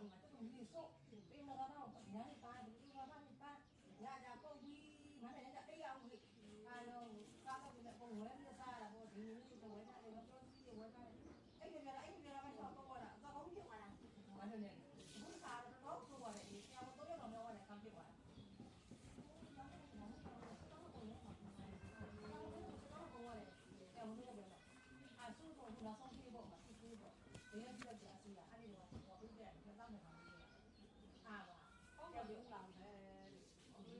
ဒီဆိုပေးမတော့တော့ညာနေပါဒီကဘာနေပါညာကြပုံပြီးမနေ့ကအေးအောင်ကြီးအားလုံးကားတော့ဒီပုံဝဲပြီးစားတာပေါ့ဒီနေ့တော့ဝဲတာလည်းတော့ပြီးဝဲတာအဲ့ဒီကြတာအဲ့ဒီကြတာမဆောက်တော့တာသာကောင်းဖြစ်သွားတာမနေ့ကဘူးစားတော့တော့ပြောတယ်ဆရာမတော့ရတော့တော့လည်းခံဖြစ်သွားတာအဲ့ဘုရားကအဲ့ဆိုတော့ဒီနောက်ဆုံးပြေပေါ့မှာပြေပေါ့ဒီက